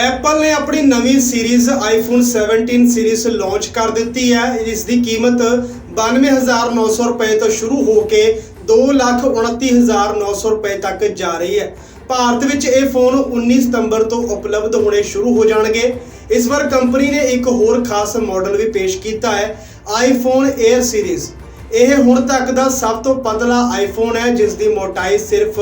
Apple ਨੇ ਆਪਣੀ ਨਵੀਂ ਸੀਰੀਜ਼ ਆਈਫੋਨ 17 ਸੀਰੀਜ਼ ਲਾਂਚ ਕਰ ਦਿੱਤੀ ਹੈ। ਇਸ ਦੀ ਕੀਮਤ 92900 ਰੁਪਏ ਤੋਂ ਸ਼ੁਰੂ ਹੋ ਕੇ 229900 ਰੁਪਏ ਤੱਕ ਜਾ ਰਹੀ ਹੈ। ਭਾਰਤ ਵਿੱਚ ਇਹ ਫੋਨ 19 ਸਤੰਬਰ ਤੋਂ ਉਪਲਬਧ ਹੋਣੇ ਸ਼ੁਰੂ ਹੋ ਜਾਣਗੇ। ਇਸ ਵਾਰ ਕੰਪਨੀ ਨੇ ਇੱਕ ਹੋਰ ਖਾਸ ਮਾਡਲ ਵੀ ਪੇਸ਼ ਕੀਤਾ ਹੈ ਆਈਫੋਨ 에ਅਰ ਸੀਰੀਜ਼ ਇਹ ਹੁਣ ਤੱਕ ਦਾ ਸਭ ਤੋਂ ਪਤਲਾ ਆਈਫੋਨ ਹੈ, ਜਿਸ ਦੀ ਮੋਟਾਈ ਸਿਰਫ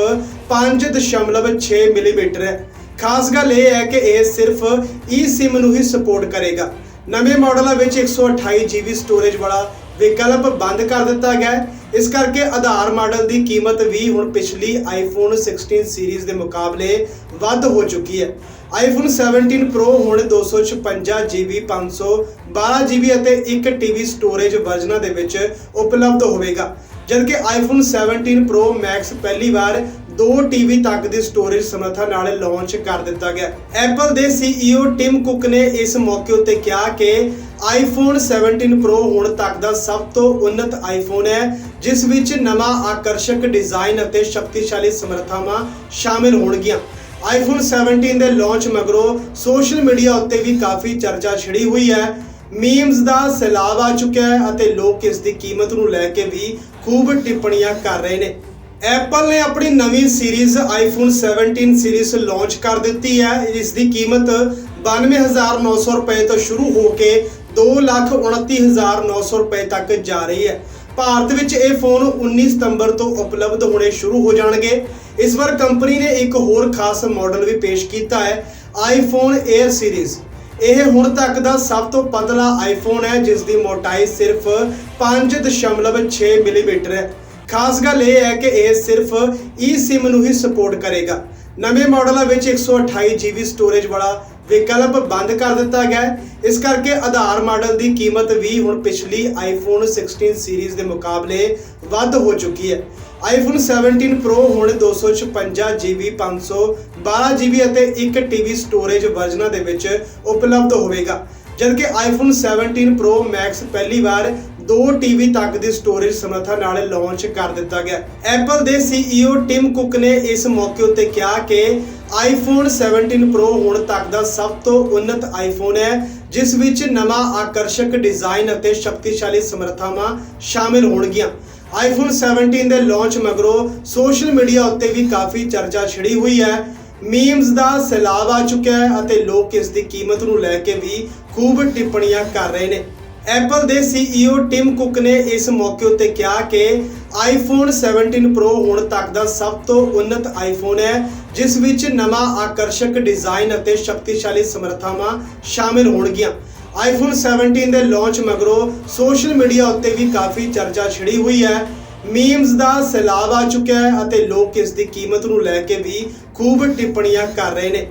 5.6 ਮਿਲੀਮੀਟਰ ਹੈ। ਖਾਸ ਗੱਲ ਇਹ ਹੈ ਕਿ ਇਹ ਸਿਰਫ ਈ ਸਿਮ ਨੂੰ ਹੀ ਸਪੋਰਟ ਕਰੇਗਾ। ਨਵੇਂ ਮਾਡਲਾਂ ਵਿੱਚ 128 GB ਸਟੋਰੇਜ ਵਾਲਾ ਵਿਕਲਪ ਬੰਦ ਕਰ ਦਿੱਤਾ ਗਿਆ ਇਸ ਕਰਕੇ ਆਧਾਰ ਮਾਡਲ ਦੀ ਕੀਮਤ ਵੀ ਹੁਣ ਪਿਛਲੀ ਆਈਫੋਨ 16 ਸੀਰੀਜ਼ ਦੇ ਮੁਕਾਬਲੇ ਵੱਧ ਹੋ ਚੁੱਕੀ ਹੈ। ਆਈਫੋਨ 17 Pro ਹੁਣ 256 GB 512 GB ਅਤੇ 1 TB ਸਟੋਰੇਜ ਵਰਜ਼ਨਾਂ ਦੇ ਵਿੱਚ ਉਪਲਬਧ ਹੋਵੇਗਾ। ਜਦਕਿ ਆਈਫੋਨ 17 Pro Max ਪਹਿਲੀ ਵਾਰ 2 TB ਤੱਕ ਦੀ ਸਟੋਰੇਜ ਸਮਰੱਥਾ ਨਾਲ ਲਾਂਚ ਕਰ ਦਿੱਤਾ ਗਿਆ। ਐਪਲ ਦੇ CEO ਟਿਮ ਕੁੱਕ ਨੇ ਇਸ ਮੌਕੇ ਉੱਤੇ ਕਿਹਾ ਕਿ ਆਈਫੋਨ 17 Pro ਹੁਣ ਤੱਕ ਦਾ ਸਭ ਤੋਂ ਉન્નਤ ਆਈਫੋਨ ਹੈ, ਜਿਸ ਵਿੱਚ ਨਵਾਂ ਆਕਰਸ਼ਕ ਡਿਜ਼ਾਈਨ ਅਤੇ ਸ਼ਕਤੀਸ਼ਾਲੀ ਸਮਰੱਥਾਵਾਂ ਸ਼ਾਮਿਲ ਹੋਣਗੀਆਂ। ਆਈਫੋਨ 17 ਦੇ ਲਾਂਚ ਮਗਰੋਂ ਸੋਸ਼ਲ ਮੀਡੀਆ ਉੱਤੇ ਵੀ ਕਾਫੀ ਚਰਚਾ ਛਿੜੀ ਹੋਈ ਹੈ। ਮੀਮਸ ਦਾ ਸੈਲਾਬ ਆ ਚੁੱਕਿਆ ਹੈ ਅਤੇ ਲੋਕ ਇਸ ਦੀ ਕੀਮਤ ਨੂੰ ਲੈ ਕੇ ਵੀ ਖੂਬ ਟਿੱਪਣੀਆਂ ਕਰ ਰਹੇ ਨੇ। ਐਪਲ ਨੇ ਆਪਣੀ ਨਵੀਂ ਸੀਰੀਜ਼ ਆਈਫੋਨ 17 ਸੀਰੀਜ਼ ਲਾਂਚ ਕਰ ਦਿੱਤੀ ਹੈ। ਇਸ ਦੀ ਕੀਮਤ 92900 ਰੁਪਏ ਤੋਂ ਸ਼ੁਰੂ ਹੋ ਕੇ 229900 ਰੁਪਏ ਤੱਕ ਜਾ ਰਹੀ ਹੈ। ਭਾਰਤ ਵਿੱਚ ਇਹ ਫੋਨ 19 ਸਤੰਬਰ ਤੋਂ ਉਪਲਬਧ ਹੋਣੇ ਸ਼ੁਰੂ ਹੋ ਜਾਣਗੇ। ਇਸ ਵਾਰ ਕੰਪਨੀ ਨੇ ਇੱਕ ਹੋਰ ਖਾਸ ਮਾਡਲ ਵੀ ਪੇਸ਼ ਕੀਤਾ ਹੈ ਆਈਫੋਨ 에ਅਰ ਸੀਰੀਜ਼ ਇਹ ਹੁਣ ਤੱਕ ਦਾ ਸਭ ਤੋਂ ਪਤਲਾ ਆਈਫੋਨ ਹੈ ਜਿਸ ਦੀ ਮੋਟਾਈ ਸਿਰਫ 5.6 ਮਿਲੀਮੀਟਰ ਹੈ। ਖਾਸ ਗੱਲ ਇਹ ਹੈ ਕਿ ਇਹ ਸਿਰਫ eSIM ਨੂੰ ਹੀ ਸਪੋਰਟ ਕਰੇਗਾ। ਨਵੇਂ ਮਾਡਲਾਂ ਵਿੱਚ 128 GB ਸਟੋਰੇਜ ਵਾਲਾ ਵਿਕਲਪ ਬੰਦ ਕਰ ਦਿੱਤਾ ਗਿਆ ਇਸ ਕਰਕੇ ਆਧਾਰ ਮਾਡਲ ਦੀ ਕੀਮਤ ਵੀ ਹੁਣ ਪਿਛਲੀ ਆਈਫੋਨ 16 ਸੀਰੀਜ਼ ਦੇ ਮੁਕਾਬਲੇ ਵੱਧ ਹੋ ਚੁੱਕੀ ਹੈ। ਆਈਫੋਨ 17 Pro ਹੁਣ 256 GB 512 GB ਅਤੇ 1 TB ਸਟੋਰੇਜ ਵਰਜ਼ਨਾਂ ਦੇ ਵਿੱਚ ਉਪਲਬਧ ਹੋਵੇਗਾ। ਜਦਕਿ ਆਈਫੋਨ 17 Pro Max ਪਹਿਲੀ ਵਾਰ 2 TB ਤੱਕ ਦੀ ਸਟੋਰੇਜ ਸਮਰੱਥਾ ਨਾਲ ਲਾਂਚ ਕਰ ਦਿੱਤਾ ਗਿਆ। ਐਪਲ ਦੇ CEO ਟਿਮ ਕੁੱਕ ਨੇ ਇਸ ਮੌਕੇ ਉੱਤੇ ਕਿਹਾ ਕਿ ਆਈਫੋਨ 17 ਪ੍ਰੋ ਹੁਣ ਤੱਕ ਦਾ ਸਭ ਤੋਂ ਉੱਨਤ ਆਈਫੋਨ ਹੈ, ਜਿਸ ਵਿੱਚ ਨਵਾਂ ਆਕਰਸ਼ਕ ਡਿਜ਼ਾਈਨ ਅਤੇ ਸ਼ਕਤੀਸ਼ਾਲੀ ਸਮਰੱਥਾਵਾਂ ਸ਼ਾਮਿਲ ਹੋਣਗੀਆਂ। ਆਈਫੋਨ 17 ਦੇ ਲਾਂਚ ਮਗਰੋਂ ਸੋਸ਼ਲ ਮੀਡੀਆ ਉੱਤੇ ਵੀ ਕਾਫੀ ਚਰਚਾ ਛਿੜੀ ਹੋਈ ਹੈ। ਮੀਮਸ ਦਾ ਸੈਲਾਬ ਆ ਚੁੱਕਿਆ ਹੈ ਅਤੇ ਲੋਕ ਇਸ ਦੀ ਕੀਮਤ ਨੂੰ ਲੈ ਕੇ ਵੀ ਖੂਬ ਟਿੱਪਣੀਆਂ ਕਰ ਰਹੇ ਨੇ। ਐਪਲ ਦੇ CEO ਟਿਮ ਕੁੱਕ ਨੇ ਇਸ ਮੌਕੇ ਉੱਤੇ ਕਿਹਾ ਕਿ ਆਈਫੋਨ 17 Pro ਹੁਣ ਤੱਕ ਦਾ ਸਭ ਤੋਂ ਉੱਨਤ ਆਈਫੋਨ ਹੈ, ਜਿਸ ਵਿੱਚ ਨਵਾਂ ਆਕਰਸ਼ਕ ਡਿਜ਼ਾਈਨ ਅਤੇ ਸ਼ਕਤੀਸ਼ਾਲੀ ਸਮਰੱਥਾਵਾਂ ਸ਼ਾਮਿਲ ਹੋਣਗੀਆਂ। ਆਈਫੋਨ 17 ਦੇ ਲਾਂਚ ਮਗਰੋਂ ਸੋਸ਼ਲ ਮੀਡੀਆ ਉੱਤੇ ਵੀ ਕਾਫੀ ਚਰਚਾ ਛਿੜੀ ਹੋਈ ਹੈ। ਮੀਮਸ ਦਾ ਸੈਲਾਬ ਆ ਚੁੱਕਿਆ ਹੈ ਅਤੇ ਲੋਕ ਇਸ ਦੀ ਕੀਮਤ ਨੂੰ ਲੈ ਕੇ ਵੀ ਖੂਬ ਟਿੱਪਣੀਆਂ ਕਰ ਰਹੇ ਨੇ।